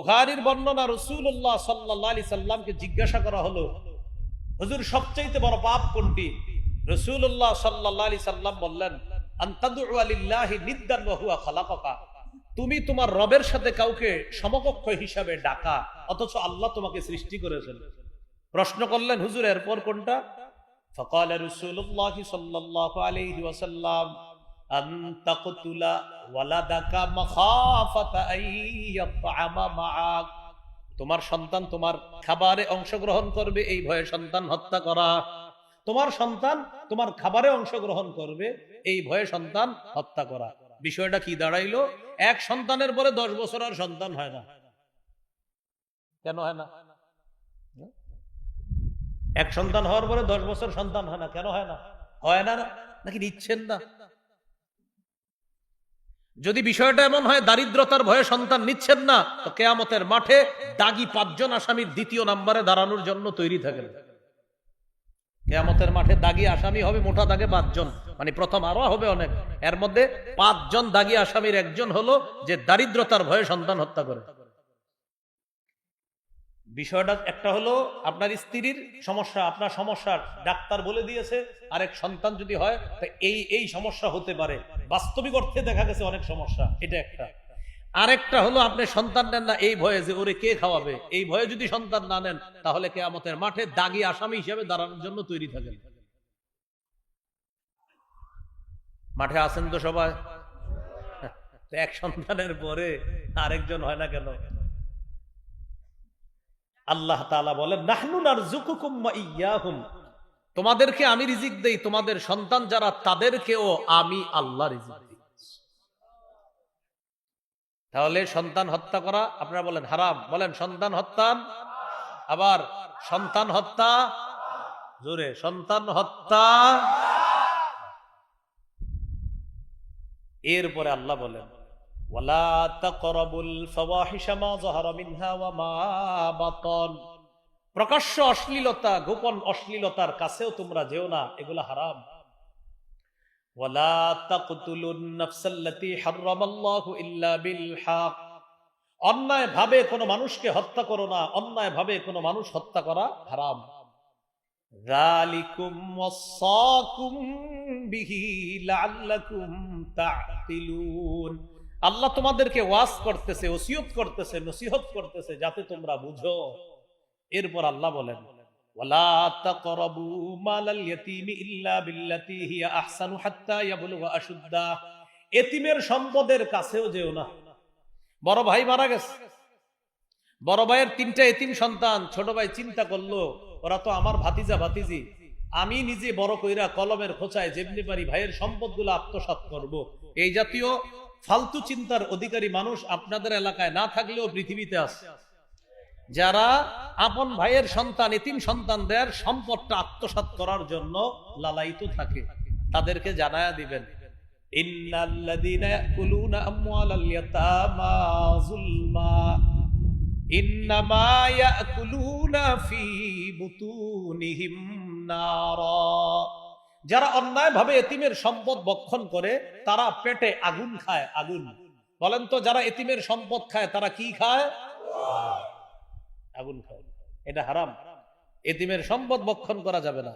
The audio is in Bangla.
বুহারির বর্ণনা রসুল্লাহ সাল্লামকে জিজ্ঞাসা করা হলো সবচাইতে বড় পাপ কোনটি? রসুল্লাহ সাল্লাম বললেন তুমি তোমার রবের সাথে কাউকে সমকক্ষ হিসাবে ডাকা, অথচ আল্লাহ তোমাকে সৃষ্টি করেছেন। প্রশ্ন করলেন, হুজুর, এরপর কোনটা? ফকাল রসুল্লাহ সাল্লাহ ওয়াসাল্লাম أن تقتل ولدك مخافة أن يطعم معك তোমার সন্তান তোমার খাবারে অংশগ্রহণ করবে এই ভয়ে সন্তান হত্যা করা তোমার সন্তান তোমার খাবারে অংশগ্রহণ করবে এই ভয়ে সন্তান হত্যা করা বিষয়টা কি দাঁড়াইলো এক সন্তানের পরে দশ বছর আর সন্তান হয় না কেন হয় না এক সন্তান হওয়ার পরে দশ বছর সন্তান হয় না কেন হয় না হয় না নাকি নিচ্ছেন না যদি বিষয়টা এমন হয়, দারিদ্রতার ভয়ে সন্তান নিচ্ছেন না, তো কেয়ামতের মাঠে দাগি পাঁচজন আসামির দ্বিতীয় নাম্বারে দাঁড়ানোর জন্য তৈরি থাকেন। কেয়ামতের মাঠে দাগি আসামি হবে মোটা দাগে পাঁচজন মানে প্রথম আরও হবে অনেক। এর মধ্যে পাঁচজন দাগি আসামির একজন হলো যে দারিদ্রতার ভয়ে সন্তান হত্যা করে। বিষয়টা একটা হলো আপনার স্ত্রীর সমস্যা, আপনার সমস্যা ডাক্তার বলে দিয়েছে, আরেক সন্তান যদি হয় এই এই সমস্যা হতে পারে। বাস্তবিক অর্থে দেখা গেছে অনেক সমস্যা, এটা একটা। আরেকটা হলো আপনি সন্তান নেন না এই ভয়ে যে ওরে কে খাওয়াবে? এই ভয়ে যদি সন্তান না নেন, তাহলে কেয়ামতের মাঠে দাগি আসামি হিসেবে দাঁড়ানোর জন্য তৈরি থাকেন। মাঠে আছেন তো সবাই? এক সন্তানের পরে আরেকজন হয় না কেন? আল্লাহ তাআলা বলেন, নাহনু নারযুকুকুম ওয়া তোমাদেরকে আমি রিজিক দেই, তোমাদের সন্তান যারা, তাদেরকেও আমি আল্লাহ রিজিক দিই। তাহলে সন্তান হত্যা করা, আপনারা বলেন, হারাম। বলেন, সন্তান হত্যা, আবার সন্তান হত্যা, জোরে, সন্তান হত্যা। এরপরে আল্লাহ বলেন ولا تقربوا الفواحش ما ظهر منها وما بطن প্রকাশ্য অশ্লীলতা গোপন অশ্লীলতার কাছেও তোমরা যেও না এগুলা হারাম ولا تقتلوا النفس التي حرم الله الا بالحق অন্যায় ভাবে কোনো মানুষকে হত্যা করো না অন্যায় ভাবে কোনো মানুষ হত্যা করা হারাম ذلكم وصاكم به لعلكم تعقلون আল্লাহ তোমাদেরকে ওয়াজ করতেছে, ওসিয়ত করতেছে, নসিহত করতেছে, যাতে তোমরা বুঝো। এরপর আল্লাহ বলেন বড় ভাই মারা গেছে। বড় ভাইয়ের তিনটা এতিম সন্তান, ছোট ভাই চিন্তা করল, ওরা তো আমার ভাতিজা, ভাতিজি। আমি নিজে বড় কইরা কলমের খোঁচায় যেমনি পারি ভাইয়ের সম্পদগুলো আত্মসাৎ করব। এই জাতীয় ফালতু চিন্তার অধিকারী মানুষ আপনাদের এলাকায় না থাকলেও পৃথিবীতে আছে। যারা আপন ভাইয়ের সন্তান, এতিম সন্তানদের সম্পদটা আত্মসাৎ করার জন্য লালায়িত থাকে। তাদেরকে জানায়া দিবেন। ইন্নাল্লাযীনা যারা অন্যায় ভাবে এতিমের সম্পদ বক্ষণ করে, তারা পেটে আগুন খায়, আগুন। বলেন তো, যারা এতিমের সম্পদ খায়, তারা কি খায়? আগুন খায়। এটা হারাম। এতিমের সম্পদ বক্ষণ করা যাবে না।